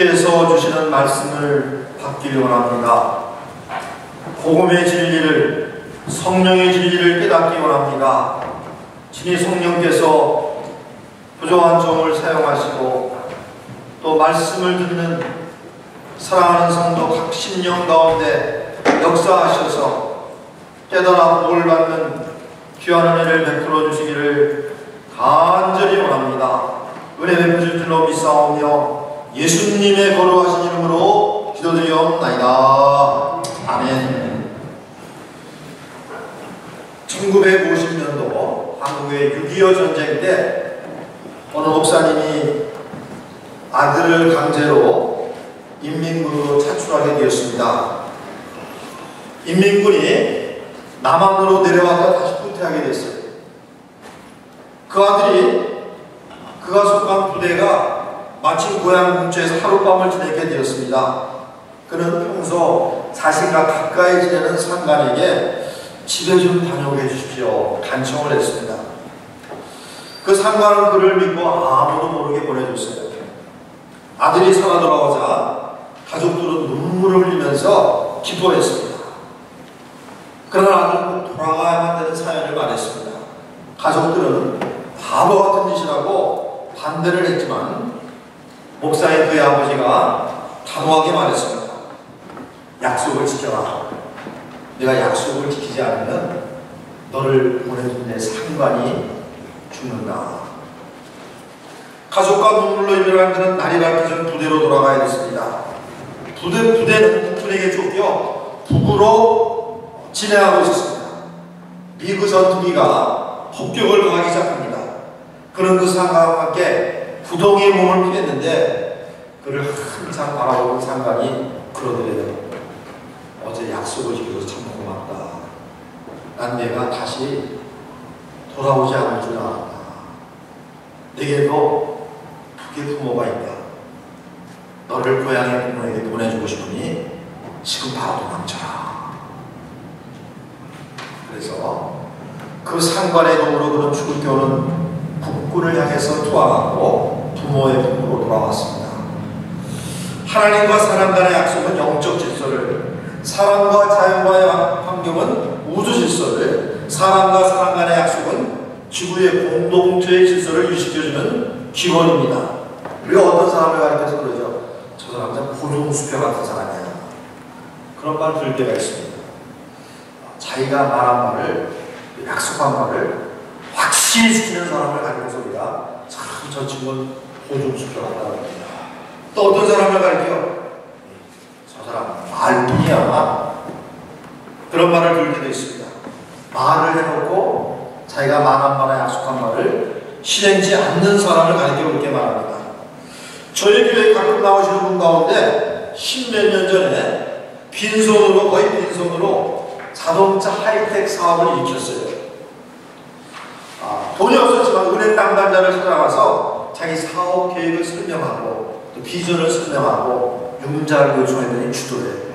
주께서 주시는 말씀을 받기 원합니다. 복음의 진리를 성령의 진리를 깨닫기 원합니다. 진이 성령께서 부조한 종을 사용하시고 또 말씀을 듣는 사랑하는 성도 각 심령 가운데 역사하셔서 깨달아 복을 받는 귀한 은혜를 베풀어 주시기를 간절히 원합니다. 은혜 베푸실 줄로 믿사오며 예수님의 거룩하신 이름으로 기도드리옵나이다. 아멘. 1950년도 한국의 6.25 전쟁 때 어느 목사님이 아들을 강제로 인민군으로 차출하게 되었습니다. 인민군이 남한으로 내려왔다 다시 후퇴하게 됐어요. 그 아들이 그가 속한 부대가 마침 고향 근처에서 하룻밤을 지내게 되었습니다. 그는 평소 자신과 가까이 지내는 상관에게 집에 좀 다녀오게 해주십시오. 간청을 했습니다. 그 상관은 그를 믿고 아무도 모르게 보내줬어요. 아들이 살아 돌아오자 가족들은 눈물을 흘리면서 기뻐했습니다. 그러나 아들은 돌아가야만 되는 사연을 말했습니다. 가족들은 바보 같은 짓이라고 반대를 했지만 목사의 그의 아버지가 단호하게 말했습니다. 약속을 지켜라. 내가 약속을 지키지 않으면 너를 보내준 내 상관이 죽는다. 가족과 눈물로 이별한 그는 날이 밝기 전 부대로 돌아가야 됐습니다. 부대, 부대는 북군에게 쫓겨 북으로 진행하고 있었습니다. 미그 전투기가 폭격을 가하기 시작합니다. 그는 그 상관과 함께 부동의 몸을 피했는데 그를 항상 바라보는 상관이 그러더래요. 어제 약속을 지켜서 참 고맙다. 난 내가 다시 돌아오지 않을 줄 알았다. 내게도 북의 부모가 있다. 너를 고향의 부모에게 보내주고 싶으니 지금 바로 도망쳐라. 그래서 그 상관의 도움으로 그는 죽을 겨울은 국군을 향해서 투항하고 부모의 품으로 돌아왔습니다. 하나님과 사람 간의 약속은 영적 질서를 사람과 자연과의 환경은 우주 질서를 사람과 사람 간의 약속은 지구의 공동체의 질서를 유지시켜주는 기본입니다. 우리가 어떤 사람을 가리켜서 그러죠. 저 사람 참 고종수표 같은 사람이야. 그런 말 들을 때가 있습니다. 자기가 말한 말을 약속한 말을 확실히 지키는 사람을 가리켜서 우리가 참 저 친구는 합니다. 또 어떤 사람을 가리켜 저 사람 말뿐이야. 그런 말을 들을 때도 있습니다. 말을 해놓고 자기가 말한 말에 약속한 말을 실행지 않는 사람을 가리켜 그렇게 말합니다. 저희 교회에 가끔 나오시는 분 가운데 십몇 년 전에 빈손으로 거의 빈손으로 자동차 하이텍 사업을 일으켰어요. 아, 돈이 없었지만 은행 담당자를 찾아가서 자기 사업 계획을 설명하고 또 비전을 설명하고 융자를 요청했더니 주도해요.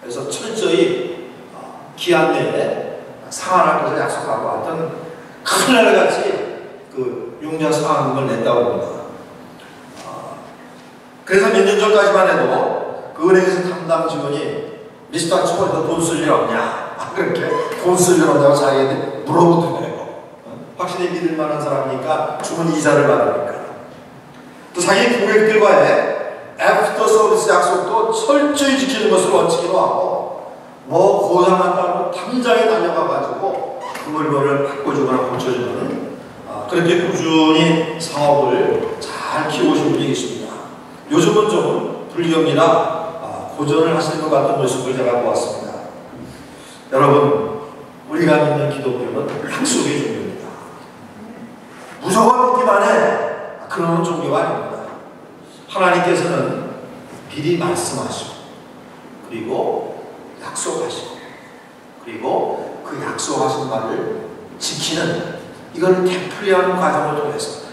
그래서 철저히 기한 내에 상환할 것을 약속하고 하여튼 큰일 같이 그 융자 상환금을 냈다고 합니다. 그래서 몇 년 전까지만 해도 그 은행에서 담당 직원이 미스터 초보 너돈쓸 일 없냐? 그렇게 돈 쓸 일 없냐고 자기한테 물어보더래요. 확실히 믿을 만한 사람이니까 주문 이자를 받으니까. 또 자기 고객들과의 애프터 서비스 약속도 철저히 지키는 것을 원칙으로 하고 뭐 고장났다고 당장에 달려가가지고 그 물건을 바꿔주거나 고쳐주는 아, 그렇게 꾸준히 사업을 잘 키우신 분이 계십니다. 요즘은 좀 불경이나 아, 고전을 하시는 것 같은 모습을 제가 보았습니다. 여러분 우리가 믿는 기독교는 약속의 종교입니다. 무조건 믿기만 해 그러는 종교가 아닙니다. 하나님께서는 미리 말씀하시고 그리고 약속하시고 그리고 그 약속하신 말을 지키는 이걸 되풀이하는 과정을 통해서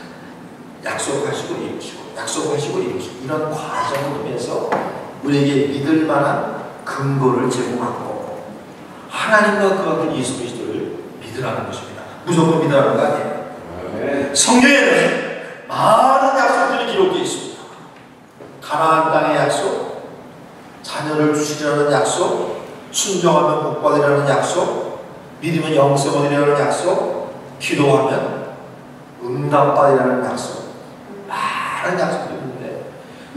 약속하시고 이루시고 약속하시고 이루시고 이런 과정을 통해서 우리에게 믿을 만한 근거를 제공하고 하나님과 그 같은 예수 그리스도를 믿으라는 것입니다. 무조건 믿으라는 거 아니에요. 성경에는 많은 약속들이 기록되어 있습니다. 가나안 땅의 약속, 자녀를 주시려는 약속, 순종하면 복 받으려는 약속, 믿으면 영생 얻으려는 약속, 기도하면 응답 받으려는 약속. 많은 약속이 있는데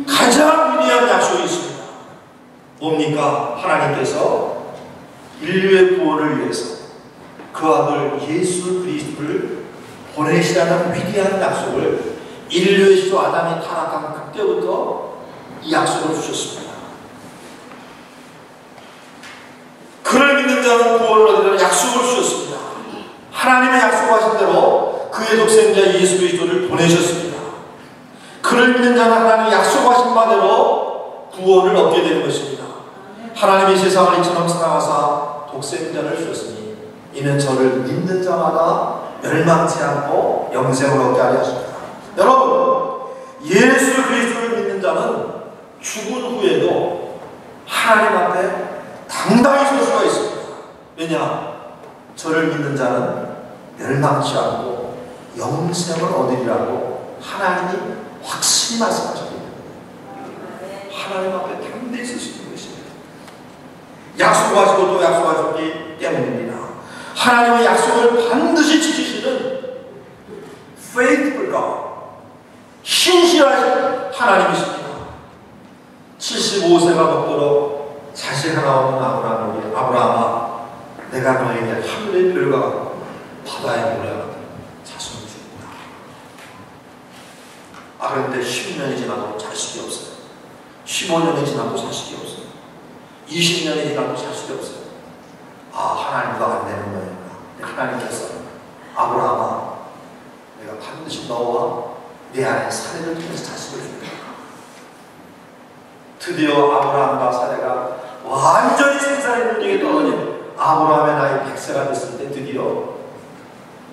가장 위대한 약속이 있습니다. 뭡니까? 하나님께서 인류의 구원을 위해서 그 아들 예수 그리스도를 보내시라는 위대한 약속을 인류의 시도 아담이 타락한 그때부터 이 약속을 주셨습니다. 그를 믿는 자는 구원을 얻으려는 약속을 주셨습니다. 하나님의 약속하신 대로 그의 독생자 예수 그리스도를 보내셨습니다. 그를 믿는 자는 하나님의 약속하신 바대로 구원을 얻게 되는 것입니다. 하나님이 세상을 이처럼 사랑하사 독생자를 주셨으니 이는 저를 믿는 자마다 멸망치 않고 영생을 얻게 하려 하십니다. 여러분, 예수 그리스도를 믿는 자는 죽은 후에도 하나님 앞에 당당히 설 수가 있습니다. 왜냐? 저를 믿는 자는 멸망치 않고 영생을 얻으리라고 하나님이 확실히 말씀하셨기 때문에 하나님 앞에 수 있는 것입니다. 약속하시고 또 약속하셨기 때문입니다. 하나님의 약속을 반드시 지키시는 faithful God, 신실하신 하나님이십니다. 75세가 먹도록 자식 하나 없는 아브라함에게 아브라함아 내가 너에게 하늘의 별과 바다의 모래 같은 자손을 주겠다. 아 그런데 10년이 지나도 자식이 없어요. 15년이 지나도 자식이 없어요. 20년이 지나도 자식이 없어요. 아 하나님도 안 되는 거예요. 하나님께서 아브라함아 내가 반드시 너와 내 안에 사례를 통해서 자식을 준다. 드디어 아브라함과 사례가 완전히 생사의 문제에 떨어진 아브라함의 나이 100세가 됐을 때 드디어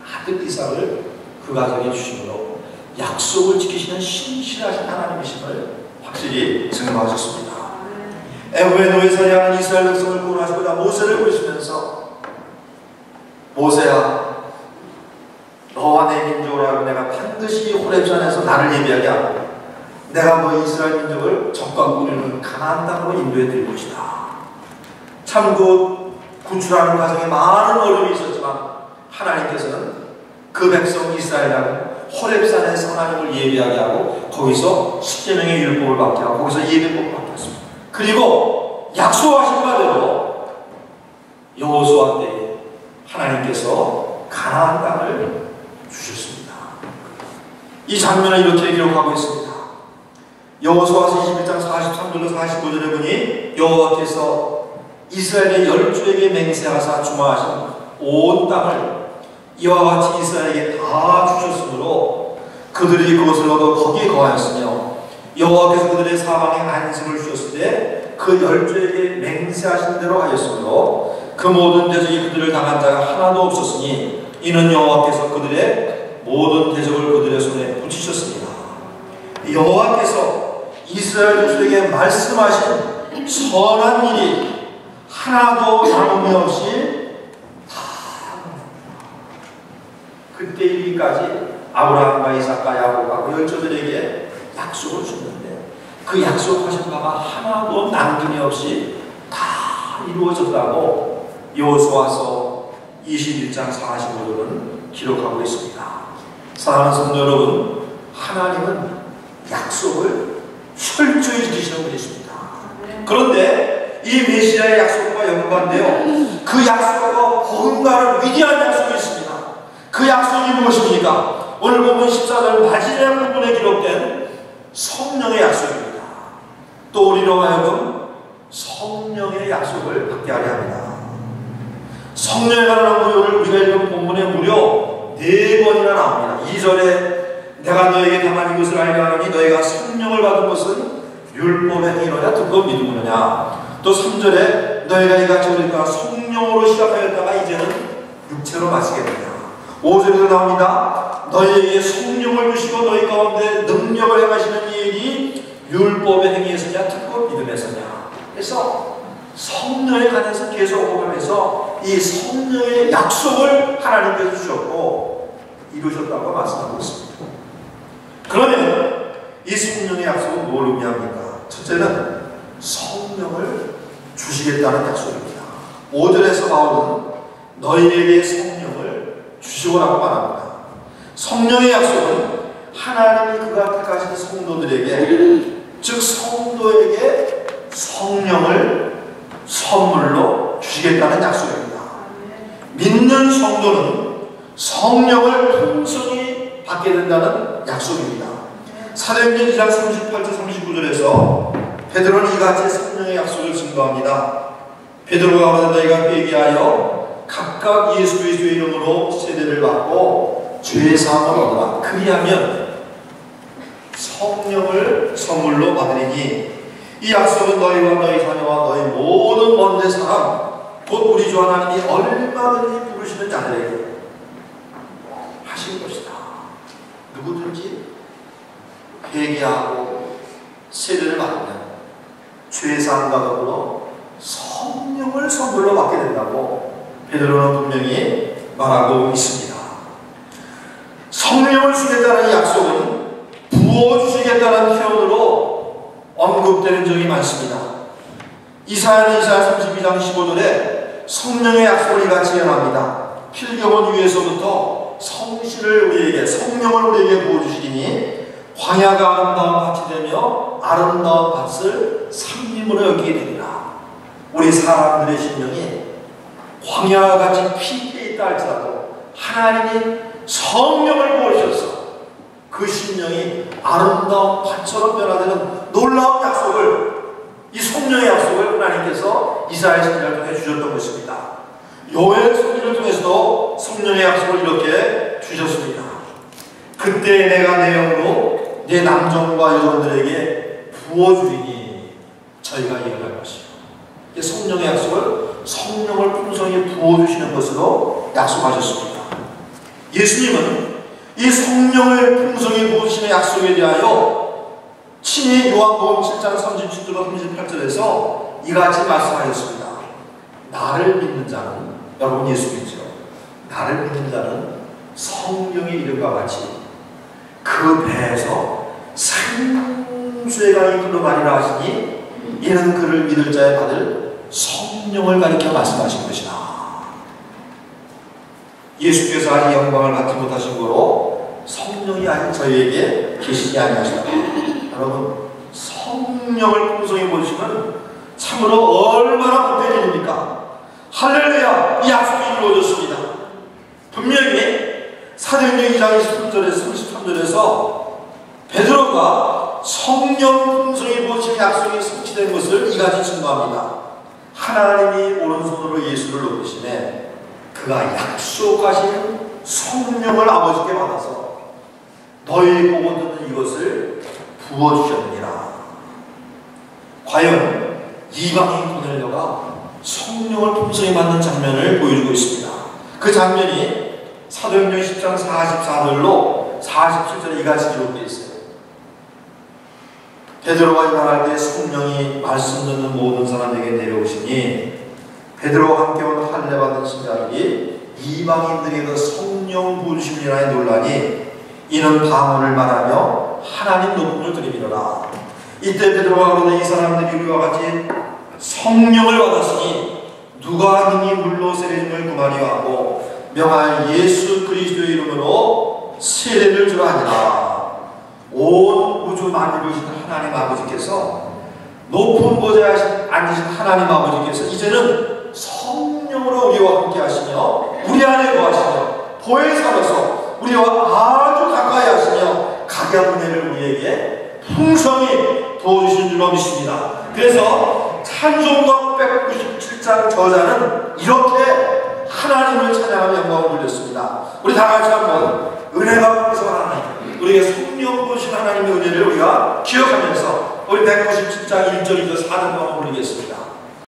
아들 이삭을 그 가정에 주심으로 약속을 지키시는 신실하신 하나님이심을 확실히 증명하셨습니다. 애후에 노예살이 하는 이스라엘 백성을 구원하시고자 모세를 보시면서 모세야 너와 내 민족을 알고 내가 반드시 호렙산에서 나를 예비하게 하고 내가 너 이스라엘 민족을 적과 꾸리는 가나안 땅으로 인도해 드릴 것이다. 참고 구출하는 과정에 많은 어려움이 있었지만 하나님께서는 그 백성 이스라엘을 호렙산에서 하나님을 예비하게 하고 거기서 십계명의 율법을 받게 하고 거기서 예배법을 받게 했습니다. 그리고 약속하신 바대로 여호수아 때에 하나님께서 가나안 땅을 주셨습니다. 이 장면을 이렇게 기록하고 있습니다. 여호수아서 21장 43절로 45절에 보니 여호와께서 이스라엘의 열주에게 맹세하사 주마하신 온 땅을 이와 같이 이스라엘에게 다 주셨으므로 그들이 그것을 얻어 거기에 거하였으며 여호와께서 그들의 사방에 안식을 주셨을 때 그 열주에게 맹세하신 대로 하였으므로 그 모든 대적이 그들을 당한 자가 하나도 없었으니 이는 여호와께서 그들의 모든 대적을 그들의 손에 붙이셨습니다. 여호와께서 이스라엘 자들에게 말씀하신 선한 일이 하나도 남음이 없이 다 그때 이르기까지 아브라함과 이삭과 야곱과 그 열조들에게 약속을 줬는데 그 약속하신 바가 하나도 남김이 없이 다 이루어졌다고 여호수아서 21장 45절은 기록하고 있습니다. 사랑하는 성도 여러분, 하나님은 약속을 철저히 지키시는 분이십니다. 그런데 이 메시아의 약속과 연관되어 그 약속과 버금가는 위대한 약속이 있습니다. 그 약속이 무엇입니까? 오늘 본문 14절 마지막 부분에 기록된 성령의 약속입니다. 또 우리로 하여금 성령의 약속을 받게 하려 합니다. 성령에 관한 구요를 우리가 읽은 본문에 무려 네 번이나 나옵니다. 2절에 내가 너에게 당한 이것을 알게 하노니 너희가 성령을 받은 것은 율법의 행위로냐 듣고 믿음으로냐. 또 3절에 너희가 이같이 우리가 성령으로 시작하였다가 이제는 육체로 마시게 된다. 5절에도 나옵니다. 너희에게 성령을 주시고 너희 가운데 능력을 행하시는 이 일이 율법의 행위에서냐 듣고 믿음에서냐. 그래서 성령에 관해서 계속 오가면서 이 성령의 약속을 하나님께서 주셨고 이루셨다고 말씀하고 있습니다. 그러면 이 성령의 약속은 뭘 의미합니까? 첫째는 성령을 주시겠다는 약속입니다. 5절에서 바울은 너희에게 성령을 주시고라고 말합니다. 성령의 약속은 하나님이 그가 택하신 성도들에게 즉 성도에게 성령을 선물로 주시겠다는 약속입니다. 믿는 성도는 성령을 풍성히 받게 된다는 약속입니다. 사도행전 2장 38절 39절에서 베드로는 이같이 성령의 약속을 증거합니다. 베드로가 너희가 회개하여 각각 예수 그리스도의 이름으로 세례를 받고 죄의 사함을 얻어라. 그리하면 성령을 선물로 받으리니 이 약속은 너희와 너희 자녀와 너희 모든 먼데 사람 곧 우리 주 하나님이 얼마든지 부르시는 자들에게 하신 것이다. 누구든지 회개하고 세례를 받으면 죄사함과 더불어 성령을 선물로 받게 된다고 베드로는 분명히 말하고 있습니다. 성령을 주겠다는 약속은 부어주시겠다는 표현으로 언급되는 적이 많습니다. 이사야는 이사야 32장 15절에 성령의 약속을 이같이 예언합니다. 필경원 위에서부터 성실을 우리에게 성령을 우리에게 부어주시리니 광야가 아름다운 밭이 되며 아름다운 밭을 산림으로 여기게 되리라. 우리 사람들의 심령이 광야와 같이 피해 있다 할지라도 하나님이 성령을 부으셔서 그 심령이 아름다운 밭처럼 변화되는 놀라운 약속을 이 성령의 약속을 하나님께서 이스라엘 선지자를 통해 주셨던 것입니다. 요엘 선지를 통해서도 성령의 약속을 이렇게 주셨습니다. 그때 내가 내 영으로 내 남정과 여종들에게 부어주리니 저희가 이해할 것이요. 성령의 약속을 성령을 풍성히 부어주시는 것으로 약속하셨습니다. 예수님은 이 성령을 풍성히 부으시는 약속에 대하여 친히 요한복음 7장 37절 38절에서 이같이 말씀하셨습니다. 나를 믿는 자는 여러분 예수 믿죠. 나를 믿는 자는 성령의 이름과 같이 그 배에서 생수의 강이 흘러가리라 하시니 이는 그를 믿을 자에 받을 성령을 가리켜 말씀하신 것이다. 예수께서 아직 영광을 받지 못하신 거로 성령이 아닌 저희에게 계시지 아니하시다. 여러분 성령을 풍성히 보시면 참으로 얼마나 복된 일입니까? 할렐루야! 이 약속이 이루어졌습니다. 분명히 사도행전 2장 23절에서 33절에서 베드로가 성령 풍성히 보시는 약속이 성취된 것을 이같이 증거합니다. 하나님이 오른손으로 예수를 높이시네 그가 약속하신 성령을 아버지께 받아서 너희 보고 듣는 이것을 부어주셨느니라. 과연 이방인 고넬료가 성령을 풍성히 받는 장면을 보여주고 있습니다. 그 장면이 사도행전 10장 44절로 47절에 이같이 기록되어 있어요. 베드로가 일어날 때 성령이 말씀 듣는 모든 사람에게 내려오시니 베드로와 함께 온 할례 받은 신자들이 이방인들에게 성령 부으심이라는 논란이 이는 방언을 말하며 하나님 높음을 들이밀어라. 이때 베드로가 이 사람들이 우리와 같이 성령을 받았으니 누가 능히 물로 세례를 구하려 하고 명할 예수 그리스도의 이름으로 세례를 주라 하니라. 온 우주 만유를 주신 하나님 아버지께서 높은 보좌에 앉으신 하나님 아버지께서 이제는 성령으로 우리와 함께 하시며 우리 안에 거하시며 보혜사로서 우리와 아주 가까이 하시며 각양 은혜를 우리에게 풍성히 도와주신 줄로 믿습니다. 그래서 찬송가 197장 저자는 이렇게 하나님을 찬양하며 영광을 돌렸습니다. 우리 다 같이 한번 은혜가 풍성한 하나님, 우리에게 성령 보신 하나님의 은혜를 우리가 기억하면서 우리 197장 1절 2절 4절 한번 올리겠습니다.